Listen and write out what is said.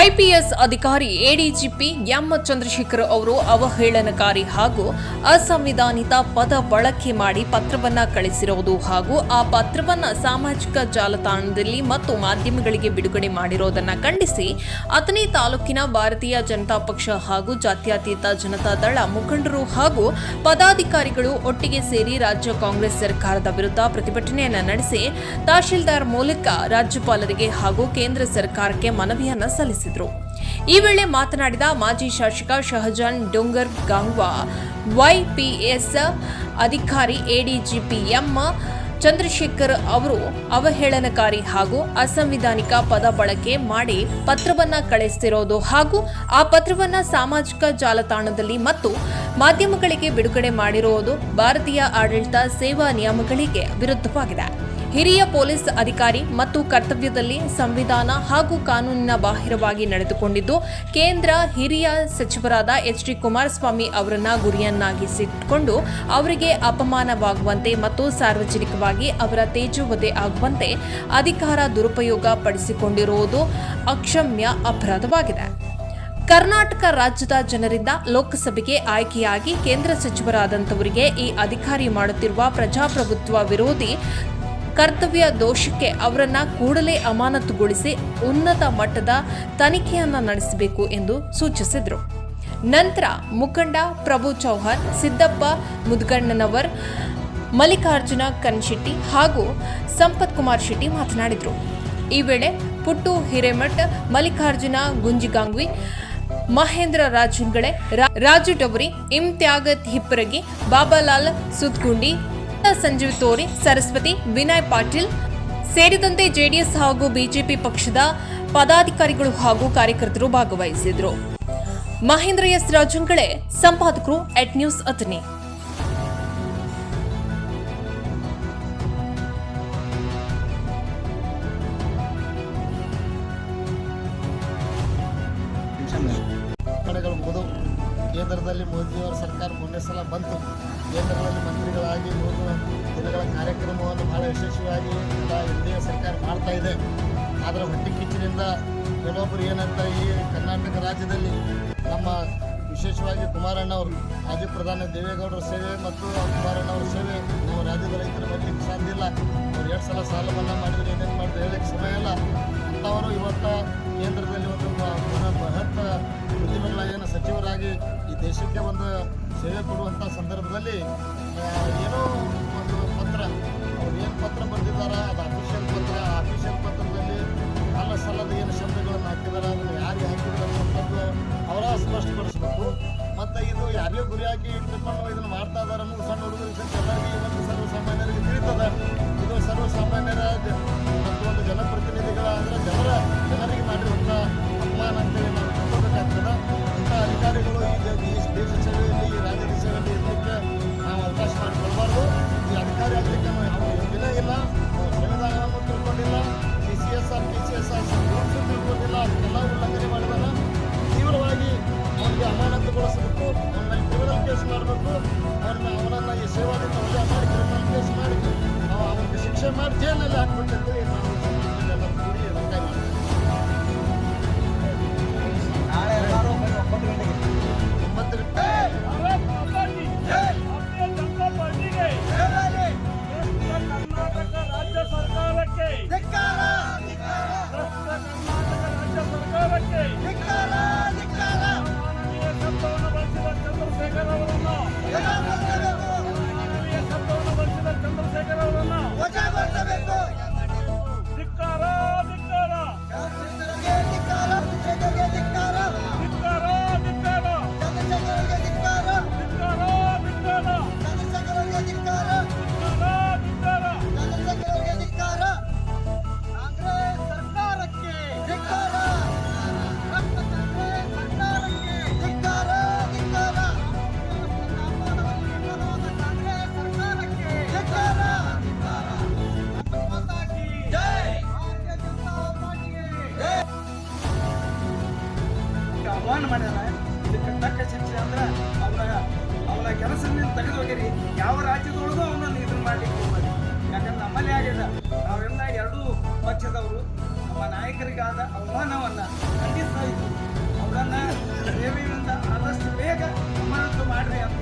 ವೈಪಿಎಸ್ ಅಧಿಕಾರಿ ADGP M Chandrashekhar ಅವರು ಅವಹೇಳನಕಾರಿ ಹಾಗೂ ಅಸಂವಿಧಾನಿತ ಪದ ಬಳಕೆ ಮಾಡಿ ಪತ್ರವನ್ನ ಕಳಿಸಿರುವುದು ಹಾಗೂ ಆ ಪತ್ರವನ್ನ ಸಾಮಾಜಿಕ ಜಾಲತಾಣದಲ್ಲಿ ಮತ್ತು ಮಾಧ್ಯಮಗಳಿಗೆ ಬಿಡುಗಡೆ ಮಾಡಿರೋದನ್ನ ಖಂಡಿಸಿ ಅಥಣಿ ತಾಲೂಕಿನ ಭಾರತೀಯ ಜನತಾ ಪಕ್ಷ ಹಾಗೂ ಜಾತ್ಯತೀತ ಜನತಾ ದಳ ಮುಖಂಡರು ಹಾಗೂ ಪದಾಧಿಕಾರಿಗಳು ಒಟ್ಟಿಗೆ ಸೇರಿ ರಾಜ್ಯ ಕಾಂಗ್ರೆಸ್ ಸರ್ಕಾರದ ವಿರುದ್ಧ ಪ್ರತಿಭಟನೆಯನ್ನ ನಡೆಸಿ ತಹಶೀಲ್ದಾರ್ ಮೂಲಕ ರಾಜ್ಯಪಾಲರಿಗೆ ಹಾಗೂ ಕೇಂದ್ರ ಸರ್ಕಾರಕ್ಕೆ ಮನವಿಯನ್ನು ಸಲ್ಲಿಸಿದರು. ಈ ವೇಳೆ ಮಾತನಾಡಿದ ಮಾಜಿ ಶಾಸಕ ಶಹಜಾನ್ ಡೊಂಗರ್ ಗಾಂಗ್ವಾ, ವೈಪಿಎಸ್ ಅಧಿಕಾರಿ ಎಡಿಜಿಪಿ ಎಂ ಚಂದ್ರಶೇಖರ್ ಅವರು ಅವಹೇಳನಕಾರಿ ಹಾಗೂ ಅಸಂವಿಧಾನಿಕ ಪದ ಬಳಕೆ ಮಾಡಿ ಪತ್ರವನ್ನ ಕಳಿಸ್ತಿರೋದು ಹಾಗೂ ಆ ಪತ್ರವನ್ನ ಸಾಮಾಜಿಕ ಜಾಲತಾಣದಲ್ಲಿ ಮತ್ತು ಮಾಧ್ಯಮಗಳಿಗೆ ಬಿಡುಗಡೆ ಮಾಡಿರುವುದು ಭಾರತೀಯ ಆಡಳಿತ ಸೇವಾ ನಿಯಮಗಳಿಗೆ ವಿರುದ್ಧವಾಗಿದೆ. ಹಿರಿಯ ಪೊಲೀಸ್ ಅಧಿಕಾರಿ ಮತ್ತು ಕರ್ತವ್ಯದಲ್ಲಿ ಸಂವಿಧಾನ ಹಾಗೂ ಕಾನೂನಿನ ಬಾಹಿರವಾಗಿ ನಡೆದುಕೊಂಡಿದ್ದು, ಕೇಂದ್ರ ಹಿರಿಯ ಸಚಿವರಾದ ಎಚ್ ಡಿ ಕುಮಾರಸ್ವಾಮಿ ಅವರನ್ನ ಗುರಿಯನ್ನಾಗಿಸಿಕೊಂಡು ಅವರಿಗೆ ಅಪಮಾನವಾಗುವಂತೆ ಮತ್ತು ಸಾರ್ವಜನಿಕವಾಗಿ ಅವರ ತೇಜೋವಧೆ ಆಗುವಂತೆ ಅಧಿಕಾರ ದುರುಪಯೋಗ ಪಡಿಸಿಕೊಂಡಿರುವುದು ಅಕ್ಷಮ್ಯ ಅಪರಾಧವಾಗಿದೆ. ಕರ್ನಾಟಕ ರಾಜ್ಯದ ಜನರಿಂದ ಲೋಕಸಭೆಗೆ ಆಯ್ಕೆಯಾಗಿ ಕೇಂದ್ರ ಸಚಿವರಾದಂಥವರಿಗೆ ಈ ಅಧಿಕಾರಿ ಮಾಡುತ್ತಿರುವ ಪ್ರಜಾಪ್ರಭುತ್ವ ವಿರೋಧಿ ಕರ್ತವ್ಯ ದೋಷಕ್ಕೆ ಅವರನ್ನ ಕೂಡಲೇ ಅಮಾನತುಗೊಳಿಸಿ ಉನ್ನತ ಮಟ್ಟದ ತನಿಖೆಯನ್ನ ನಡೆಸಬೇಕು ಎಂದು ಸೂಚಿಸಿದರು. ನಂತರ ಮುಖಂಡ ಪ್ರಭು ಚೌಹಾಣ್, ಸಿದ್ದಪ್ಪ ಮುದ್ಗಣ್ಣನವರ್, ಮಲ್ಲಿಕಾರ್ಜುನ ಕನ್ಶೆಟ್ಟಿ ಹಾಗೂ ಸಂಪತ್ ಕುಮಾರ್ ಶೆಟ್ಟಿ ಮಾತನಾಡಿದರು. ಈ ವೇಳೆ ಪುಟ್ಟು ಹಿರೇಮಠ್, ಮಲ್ಲಿಕಾರ್ಜುನ ಗುಂಜಿಗಾಂಗ್ವಿ, ಮಹೇಂದ್ರ ರಾಜುಂಗಳೆ ರಾಜು ಡವರಿ ಇಮ್ತ್ಯಾಗತ್ ಹಿಪ್ಪರಗಿ ಬಾಬಾಲಾಲ್ ಸುದ್ಗುಂಡಿ ಸಂಜೀವ್ ತೋರಿ, ಸರಸ್ವತಿ, ವಿನಯ್ ಪಾಟೀಲ್ ಸೇರಿದಂತೆ ಜೆಡಿಎಸ್ ಹಾಗೂ ಬಿಜೆಪಿ ಪಕ್ಷದ ಪದಾಧಿಕಾರಿಗಳು ಹಾಗೂ ಕಾರ್ಯಕರ್ತರು ಭಾಗವಹಿಸಿದ್ರು ಮಹೇಂದ್ರ ಎಸ್ ರಾಜಂಗಳೇ, ಸಂಪಾದಕರು, ಎಟ್ ನ್ಯೂಸ್ ಅತನಿ. ಕೇಂದ್ರದಲ್ಲಿ ಮೋದಿಯವರ ಸರ್ಕಾರ ಮೊನ್ನೆ ಸಲ ಬಂತು. ಕೇಂದ್ರದಲ್ಲಿ ಮಂತ್ರಿಗಳಾಗಿ ಮೂರು ದಿನಗಳ ಕಾರ್ಯಕ್ರಮವನ್ನು ಬಹಳ ಯಶಸ್ವಿಯಾಗಿ ಎನ್ ಸರ್ಕಾರ ಮಾಡ್ತಾ ಇದೆ. ಆದರೆ ಹೊಟ್ಟೆ ಕಿಚ್ಚಿನಿಂದ ಕೆಲವೊಬ್ಬರು ಏನಂತ ಈ ಕರ್ನಾಟಕ ರಾಜ್ಯದಲ್ಲಿ ನಮ್ಮ ವಿಶೇಷವಾಗಿ ಕುಮಾರಣ್ಣ ಅವರು ಮಾಜಿ ಪ್ರಧಾನಿ ದೇವೇಗೌಡರ ಸೇವೆ ಮತ್ತು ಕುಮಾರಣ್ಣ ಅವರ ಸೇವೆ ನಾವು ರಾಜ್ಯದ ರೈತರ ಬಗ್ಗೆ ಸಾಧ್ಯ ಇಲ್ಲ. ಅವ್ರು ಎರಡು ಸಲ ಸಾಲ ಮನ್ನಾ ಮಾಡಿದ್ರು ಏನೇನು ಮಾಡಿದ್ರೆ ಹೇಳಕ್ಕೆ ಸಮಯ ಇಲ್ಲ. ಅಂಥವರು ಇವತ್ತು ಕೇಂದ್ರದಲ್ಲಿ ಒಂದು ಬೃಹತ್ ಉದ್ಯಮಗಳ ಏನು ಸಚಿವರಾಗಿ ದೇಶಕ್ಕೆ ಒಂದು ಸೇವೆ ಕೊಡುವಂಥ ಸಂದರ್ಭದಲ್ಲಿ ಏನೋ ಒಂದು ಪತ್ರ, ಅವ್ರು ಏನು ಪತ್ರ ಬರೆದಿದ್ದಾರೆ, ಅದು ಅಫಿಷಿಯಲ್ ಪತ್ರ, ಆ ಅಫಿಷಿಯಲ್ ಪತ್ರದಲ್ಲಿ ಅಲ್ಲ ಸಲ್ಲದ ಏನು ಶಬ್ದಗಳನ್ನು ಹಾಕಿದ್ದಾರೆ ಅದನ್ನು ಯಾರಿಗೆ ಹಾಕಿದ್ದಾರೆ ಅನ್ನೋದು ಅವರ ಸ್ಪಷ್ಟಪಡಿಸಬೇಕು. ಮತ್ತು ಇದು ಯಾರಿಗೂ ಗುರಿಯಾಗಿ ಇಟ್ಕೊಂಡು ಇದನ್ನು ಮಾಡ್ತಾ ಇದ್ದಾರೆ ಅನ್ನೋದು ಸಣ್ಣ I'm Mardjela Lakota Deva. ಅದನ್ನು ಹೋಗಿರಿ ಯಾವ ರಾಜ್ಯದೊಳಗೂ ಅವನನ್ನು ಇದನ್ನು ಮಾಡಲಿಕ್ಕೆ ಹೋಗ್ಬಾರಿ ಯಾಕಂದ್ರೆ ನಮ್ಮಲ್ಲಿ ಆಗಿದೆ ನಾವೆಲ್ಲ ಎರಡೂ ಪಕ್ಷದವರು. ನಮ್ಮ ನಾಯಕರಿಗಾದ ಅವಮಾನವನ್ನು ಖಂಡಿಸ್ತಾ ಇದ್ದರು ಅವರನ್ನು ಸೇವೆಯಿಂದ ಆದಷ್ಟು ಬೇಗ ಅಮಾನತು ಮಾಡಿರಿ ಅಂತ